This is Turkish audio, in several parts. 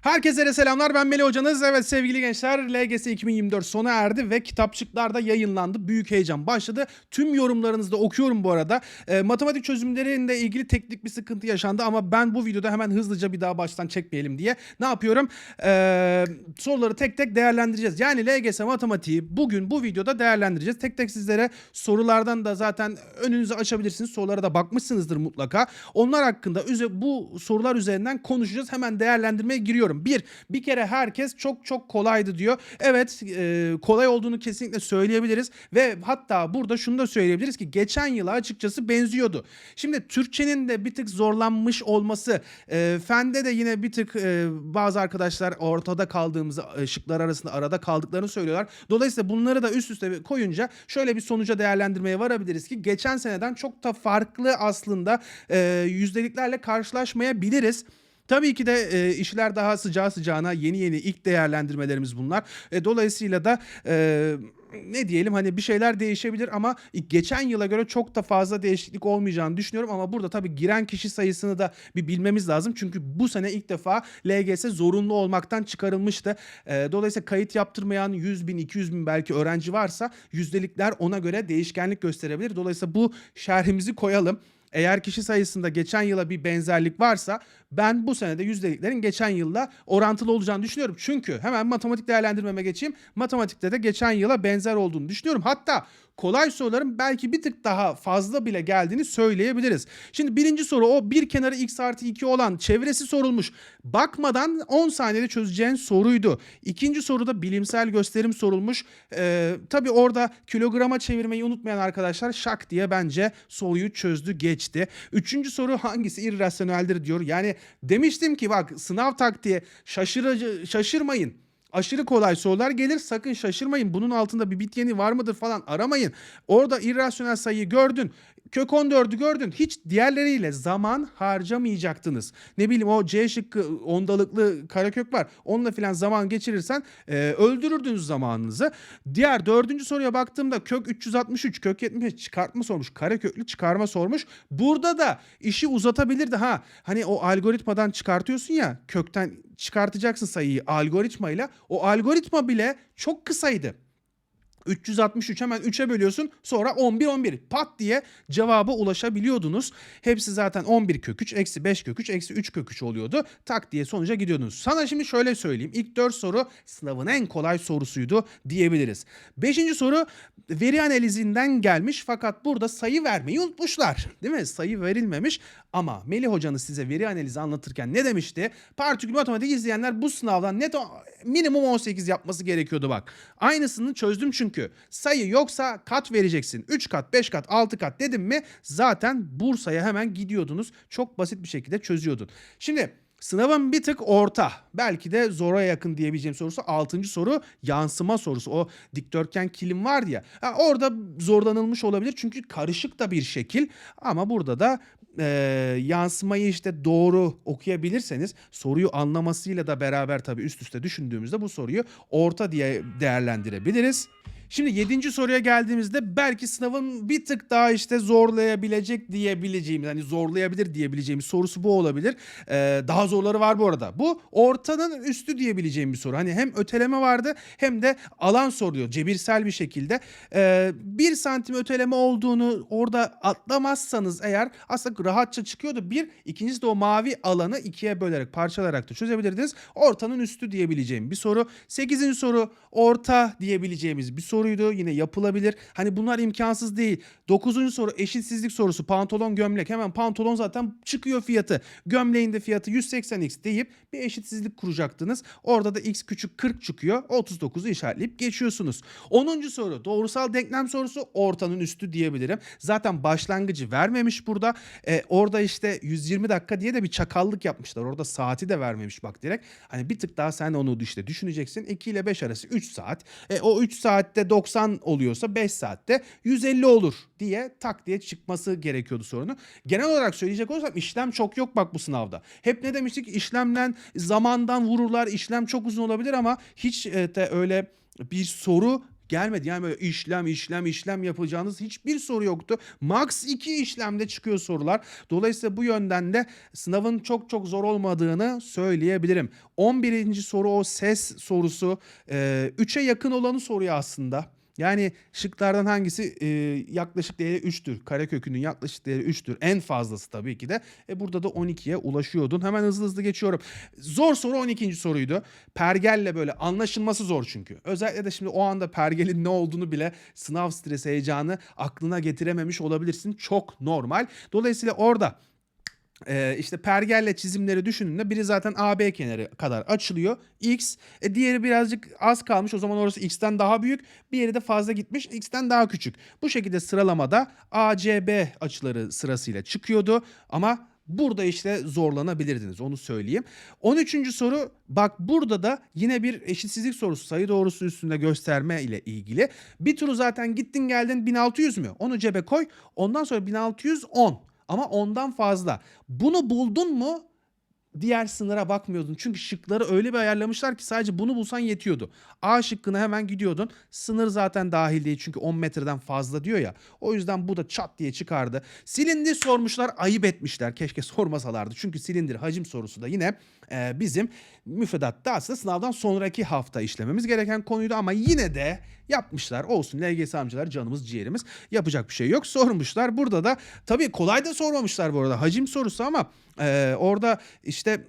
Herkese selamlar ben Melih hocanız. Evet sevgili gençler LGS 2024 sona erdi ve kitapçıklarda yayınlandı. Büyük heyecan başladı. Tüm yorumlarınızı da okuyorum bu arada. Ee, matematik çözümleriyle ilgili teknik bir sıkıntı yaşandı ama ben bu videoda hemen hızlıca bir daha baştan çekmeyelim diye ne yapıyorum? Ee, soruları tek tek değerlendireceğiz. Yani LGS matematiği bugün bu videoda değerlendireceğiz. Tek tek sizlere sorulardan da zaten önünüzü açabilirsiniz. Sorulara da bakmışsınızdır mutlaka. Onlar hakkında bu sorular üzerinden konuşacağız. Hemen değerlendirmeye giriyorum. Bir, bir kere herkes çok çok kolaydı diyor. Evet e, kolay olduğunu kesinlikle söyleyebiliriz. Ve hatta burada şunu da söyleyebiliriz ki geçen yıla açıkçası benziyordu. Şimdi Türkçenin de bir tık zorlanmış olması, e, fende de yine bir tık e, bazı arkadaşlar ortada kaldığımızı, e, şıklar arasında arada kaldıklarını söylüyorlar. Dolayısıyla bunları da üst üste koyunca şöyle bir sonuca değerlendirmeye varabiliriz ki geçen seneden çok da farklı aslında e, yüzdeliklerle karşılaşmayabiliriz. Tabii ki de e, işler daha sıcağı sıcağına yeni yeni ilk değerlendirmelerimiz bunlar. E, dolayısıyla da e, ne diyelim hani bir şeyler değişebilir ama geçen yıla göre çok da fazla değişiklik olmayacağını düşünüyorum ama burada tabii giren kişi sayısını da bir bilmemiz lazım. Çünkü bu sene ilk defa LGS zorunlu olmaktan çıkarılmıştı. E, dolayısıyla kayıt yaptırmayan 100 bin 200 bin belki öğrenci varsa yüzdelikler ona göre değişkenlik gösterebilir. Dolayısıyla bu şerhimizi koyalım. Eğer kişi sayısında geçen yıla bir benzerlik varsa ben bu senede yüzdeliklerin geçen yılla orantılı olacağını düşünüyorum. Çünkü hemen matematik değerlendirmeme geçeyim. Matematikte de geçen yıla benzer olduğunu düşünüyorum. Hatta kolay soruların belki bir tık daha fazla bile geldiğini söyleyebiliriz. Şimdi birinci soru o bir kenarı x artı 2 olan çevresi sorulmuş. Bakmadan 10 saniyede çözeceğin soruydu. İkinci soruda bilimsel gösterim sorulmuş. Ee, tabii orada kilograma çevirmeyi unutmayan arkadaşlar şak diye bence soruyu çözdü geçti. Üçüncü soru hangisi irrasyoneldir diyor. Yani demiştim ki bak sınav taktiği şaşırıcı şaşırmayın. Aşırı kolay sorular gelir sakın şaşırmayın. Bunun altında bir bit yeni var mıdır falan aramayın. Orada irrasyonel sayıyı gördün. Kök 14'ü gördün. Hiç diğerleriyle zaman harcamayacaktınız. Ne bileyim o C şıkkı ondalıklı karekök var. Onunla filan zaman geçirirsen e, öldürürdünüz zamanınızı. Diğer dördüncü soruya baktığımda kök 363, kök 75 çıkartma sormuş. Kareköklü çıkarma sormuş. Burada da işi uzatabilirdi ha. Hani o algoritmadan çıkartıyorsun ya kökten çıkartacaksın sayıyı algoritmayla. O algoritma bile çok kısaydı. 363 hemen 3'e bölüyorsun sonra 11 11 pat diye cevaba ulaşabiliyordunuz. Hepsi zaten 11 kök 3 eksi 5 kök 3 eksi 3 kök 3 oluyordu. Tak diye sonuca gidiyordunuz. Sana şimdi şöyle söyleyeyim. İlk 4 soru sınavın en kolay sorusuydu diyebiliriz. 5. soru veri analizinden gelmiş fakat burada sayı vermeyi unutmuşlar. Değil mi? Sayı verilmemiş ama Melih hocanız size veri analizi anlatırken ne demişti? Partikül matematik izleyenler bu sınavdan net minimum 18 yapması gerekiyordu bak. Aynısını çözdüm çünkü. Sayı yoksa kat vereceksin. 3 kat, 5 kat, 6 kat dedim mi zaten Bursa'ya hemen gidiyordunuz. Çok basit bir şekilde çözüyordun. Şimdi Sınavın bir tık orta. Belki de zora yakın diyebileceğim sorusu. Altıncı soru yansıma sorusu. O dikdörtgen kilim var ya. orada zorlanılmış olabilir. Çünkü karışık da bir şekil. Ama burada da e, yansımayı işte doğru okuyabilirseniz soruyu anlamasıyla da beraber tabii üst üste düşündüğümüzde bu soruyu orta diye değerlendirebiliriz. Şimdi 7. soruya geldiğimizde belki sınavın bir tık daha işte zorlayabilecek diyebileceğimiz hani zorlayabilir diyebileceğimiz sorusu bu olabilir. Ee, daha zorları var bu arada. Bu ortanın üstü diyebileceğim bir soru. Hani hem öteleme vardı hem de alan soruyor cebirsel bir şekilde. Ee, bir santim öteleme olduğunu orada atlamazsanız eğer aslında rahatça çıkıyordu. Bir, ikincisi de o mavi alanı ikiye bölerek parçalayarak da çözebilirdiniz. Ortanın üstü diyebileceğim bir soru. Sekizinci soru orta diyebileceğimiz bir soruydu. Yine yapılabilir. Hani bunlar imkansız değil. Dokuzuncu soru eşitsizlik sorusu. Pantolon gömlek. Hemen pantolon zaten çıkıyor fiyatı. Gömleğin de fiyatı 180x deyip bir eşitsizlik kuracaktınız. Orada da x küçük 40 çıkıyor. 39'u işaretleyip geçiyorsunuz. Onuncu soru doğrusal denklem sorusu ortanın üstü diyebilirim. Zaten başlangıcı vermemiş burada. Ee, orada işte 120 dakika diye de bir çakallık yapmışlar. Orada saati de vermemiş bak direkt. Hani bir tık daha sen onu işte düşüneceksin. 2 ile 5 arası 3 saat. E, o 3 saatte 90 oluyorsa 5 saatte 150 olur diye tak diye çıkması gerekiyordu sorunu. Genel olarak söyleyecek olursam işlem çok yok bak bu sınavda. Hep ne demiştik? İşlemden zamandan vururlar. İşlem çok uzun olabilir ama hiç de öyle bir soru gelmedi. Yani böyle işlem işlem işlem yapacağınız hiçbir soru yoktu. Max 2 işlemde çıkıyor sorular. Dolayısıyla bu yönden de sınavın çok çok zor olmadığını söyleyebilirim. 11. soru o ses sorusu. 3'e yakın olanı soruyor aslında. Yani şıklardan hangisi e, yaklaşık değeri 3'tür. Karekökünün yaklaşık değeri 3'tür. En fazlası tabii ki de. E burada da 12'ye ulaşıyordun. Hemen hızlı hızlı geçiyorum. Zor soru 12. soruydu. Pergelle böyle anlaşılması zor çünkü. Özellikle de şimdi o anda pergelin ne olduğunu bile sınav stresi heyecanı aklına getirememiş olabilirsin. Çok normal. Dolayısıyla orada ee, işte pergelle çizimleri düşündüğünde biri zaten AB kenarı kadar açılıyor. X. E diğeri birazcık az kalmış. O zaman orası X'ten daha büyük. Bir yeri de fazla gitmiş. X'ten daha küçük. Bu şekilde sıralamada ACB açıları sırasıyla çıkıyordu. Ama Burada işte zorlanabilirdiniz onu söyleyeyim. 13. soru bak burada da yine bir eşitsizlik sorusu sayı doğrusu üstünde gösterme ile ilgili. Bir turu zaten gittin geldin 1600 mü? Onu cebe koy. Ondan sonra 1610 ama ondan fazla. Bunu buldun mu diğer sınıra bakmıyordun. Çünkü şıkları öyle bir ayarlamışlar ki sadece bunu bulsan yetiyordu. A şıkkına hemen gidiyordun. Sınır zaten dahil değil çünkü 10 metreden fazla diyor ya. O yüzden bu da çat diye çıkardı. Silindir sormuşlar ayıp etmişler. Keşke sormasalardı. Çünkü silindir hacim sorusu da yine e, bizim müfredatta aslında sınavdan sonraki hafta işlememiz gereken konuydu ama yine de yapmışlar. Olsun LGS amcalar canımız ciğerimiz. Yapacak bir şey yok. Sormuşlar. Burada da tabii kolay da sormamışlar bu arada. Hacim sorusu ama e, orada işte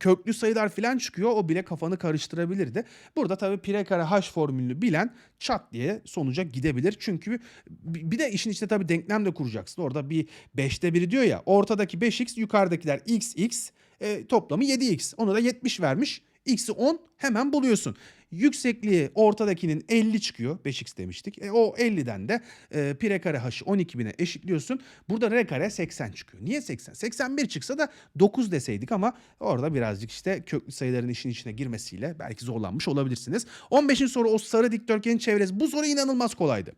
köklü sayılar falan çıkıyor. O bile kafanı karıştırabilirdi. Burada tabii pi kare h formülünü bilen çat diye sonuca gidebilir. Çünkü bir de işin içinde tabii denklem de kuracaksın. Orada bir 5'te biri diyor ya. Ortadaki 5x yukarıdakiler x x e, toplamı 7x. Ona da 70 vermiş. X'i 10 hemen buluyorsun. Yüksekliği ortadakinin 50 çıkıyor. 5x demiştik. E, o 50'den de e, pi r kare h'ı 12 bine eşitliyorsun. Burada r kare 80 çıkıyor. Niye 80? 81 çıksa da 9 deseydik ama orada birazcık işte köklü sayıların işin içine girmesiyle belki zorlanmış olabilirsiniz. 15. soru o sarı dikdörtgenin çevresi. Bu soru inanılmaz kolaydı.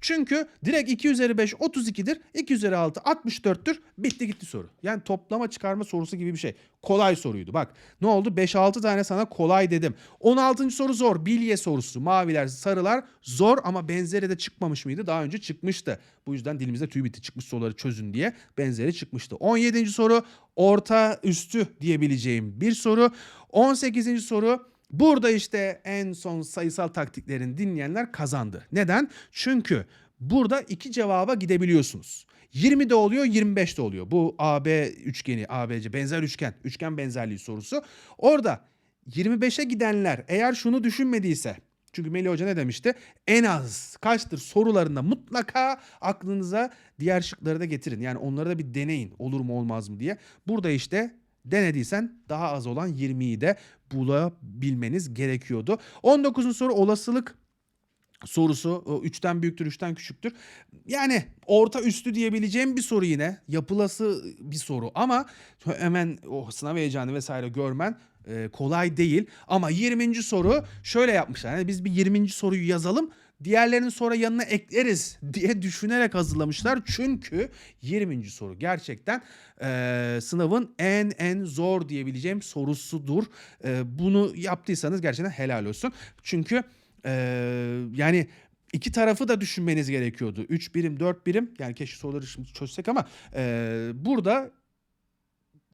Çünkü direkt 2 üzeri 5 32'dir. 2 üzeri 6 64'tür. Bitti gitti soru. Yani toplama çıkarma sorusu gibi bir şey. Kolay soruydu. Bak ne oldu? 5-6 tane sana kolay dedim. 16. soru zor. Bilye sorusu. Maviler, sarılar zor ama benzeri de çıkmamış mıydı? Daha önce çıkmıştı. Bu yüzden dilimizde tüy bitti çıkmış soruları çözün diye benzeri çıkmıştı. 17. soru orta üstü diyebileceğim bir soru. 18. soru Burada işte en son sayısal taktiklerini dinleyenler kazandı. Neden? Çünkü burada iki cevaba gidebiliyorsunuz. 20 de oluyor, 25 de oluyor. Bu AB üçgeni, ABC benzer üçgen, üçgen benzerliği sorusu. Orada 25'e gidenler eğer şunu düşünmediyse çünkü Melih Hoca ne demişti? En az kaçtır sorularında mutlaka aklınıza diğer şıkları da getirin. Yani onları da bir deneyin olur mu olmaz mı diye. Burada işte denediysen daha az olan 20'yi de bulabilmeniz gerekiyordu. 19. soru olasılık sorusu 3'ten büyüktür 3'ten küçüktür. Yani orta üstü diyebileceğim bir soru yine. Yapılası bir soru ama hemen o sınav heyecanı vesaire görmen e, kolay değil. Ama 20. soru şöyle yapmışlar. Yani biz bir 20. soruyu yazalım diğerlerini sonra yanına ekleriz diye düşünerek hazırlamışlar. Çünkü 20. soru gerçekten e, sınavın en en zor diyebileceğim sorusudur. E, bunu yaptıysanız gerçekten helal olsun. Çünkü e, yani iki tarafı da düşünmeniz gerekiyordu. 3 birim 4 birim yani keşke soruları şimdi çözsek ama e, burada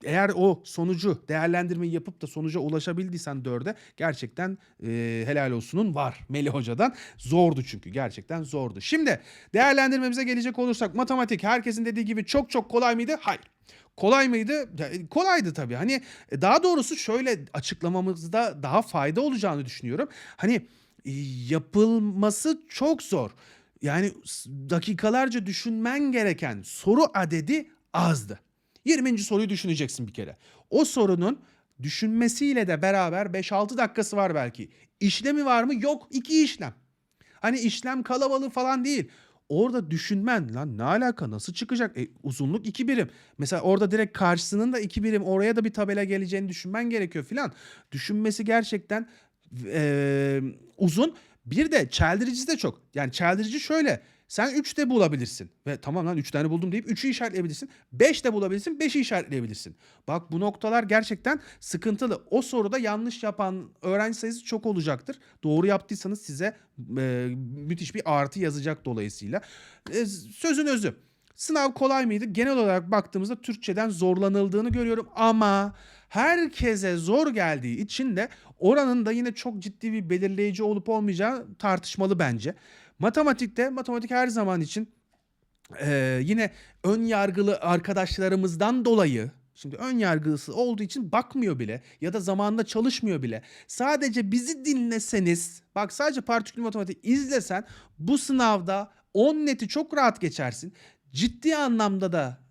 eğer o sonucu değerlendirmeyi yapıp da sonuca ulaşabildiysen dörde gerçekten e, helal olsunun var Melih Hoca'dan. Zordu çünkü gerçekten zordu. Şimdi değerlendirmemize gelecek olursak matematik herkesin dediği gibi çok çok kolay mıydı? Hayır. Kolay mıydı? Kolaydı tabii. Hani e, daha doğrusu şöyle açıklamamızda daha fayda olacağını düşünüyorum. Hani e, yapılması çok zor. Yani dakikalarca düşünmen gereken soru adedi azdı. 20. soruyu düşüneceksin bir kere. O sorunun düşünmesiyle de beraber 5-6 dakikası var belki. İşlemi var mı? Yok. iki işlem. Hani işlem kalabalığı falan değil. Orada düşünmen lan ne alaka nasıl çıkacak? E, uzunluk iki birim. Mesela orada direkt karşısının da iki birim oraya da bir tabela geleceğini düşünmen gerekiyor filan. Düşünmesi gerçekten e, uzun. Bir de çeldiricisi de çok. Yani çeldirici şöyle Sen 3 de bulabilirsin. Ve tamam lan 3 tane buldum deyip 3'ü işaretleyebilirsin. 5 de bulabilirsin 5'i işaretleyebilirsin. Bak bu noktalar gerçekten sıkıntılı. O soruda yanlış yapan öğrenci sayısı çok olacaktır. Doğru yaptıysanız size e, müthiş bir artı yazacak dolayısıyla. E, sözün özü. Sınav kolay mıydı? Genel olarak baktığımızda Türkçeden zorlanıldığını görüyorum ama herkese zor geldiği için de oranın da yine çok ciddi bir belirleyici olup olmayacağı tartışmalı bence. Matematikte, matematik her zaman için ee, yine ön yargılı arkadaşlarımızdan dolayı şimdi ön yargısı olduğu için bakmıyor bile ya da zamanında çalışmıyor bile. Sadece bizi dinleseniz bak sadece partikül matematik izlesen bu sınavda 10 neti çok rahat geçersin. Ciddi anlamda da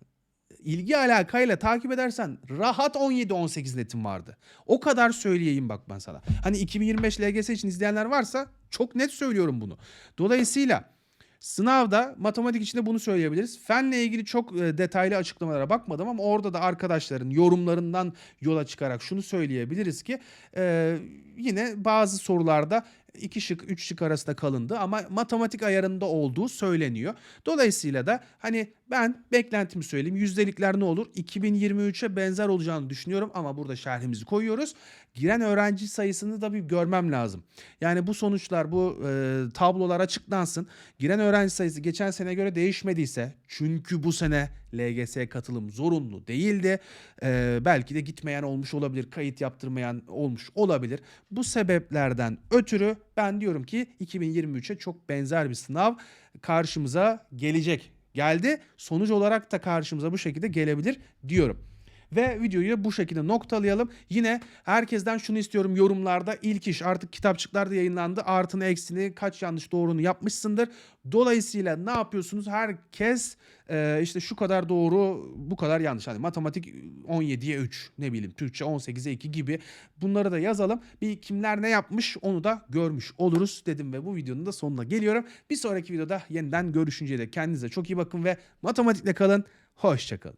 ilgi alakayla takip edersen rahat 17-18 netim vardı. O kadar söyleyeyim bak ben sana. Hani 2025 LGS için izleyenler varsa çok net söylüyorum bunu. Dolayısıyla Sınavda matematik içinde bunu söyleyebiliriz. Fenle ilgili çok e, detaylı açıklamalara bakmadım ama orada da arkadaşların yorumlarından yola çıkarak şunu söyleyebiliriz ki e, yine bazı sorularda iki şık, üç şık arasında kalındı ama matematik ayarında olduğu söyleniyor. Dolayısıyla da hani ben beklentimi söyleyeyim. Yüzdelikler ne olur? 2023'e benzer olacağını düşünüyorum ama burada şerhimizi koyuyoruz. Giren öğrenci sayısını da bir görmem lazım. Yani bu sonuçlar, bu e, tablolar açıklansın. Giren öğrenci sayısı geçen sene göre değişmediyse çünkü bu sene LGS'ye katılım zorunlu değildi. E, belki de gitmeyen olmuş olabilir, kayıt yaptırmayan olmuş olabilir. Bu sebeplerden ötürü ben diyorum ki 2023'e çok benzer bir sınav karşımıza gelecek. Geldi. Sonuç olarak da karşımıza bu şekilde gelebilir diyorum. Ve videoyu bu şekilde noktalayalım. Yine herkesten şunu istiyorum yorumlarda ilk iş artık kitapçıklarda yayınlandı. Artını eksini kaç yanlış doğrunu yapmışsındır. Dolayısıyla ne yapıyorsunuz? Herkes e, işte şu kadar doğru bu kadar yanlış. Hani matematik 17'ye 3 ne bileyim Türkçe 18'e 2 gibi bunları da yazalım. Bir kimler ne yapmış onu da görmüş oluruz dedim ve bu videonun da sonuna geliyorum. Bir sonraki videoda yeniden görüşünceye dek kendinize çok iyi bakın ve matematikle kalın. Hoşçakalın.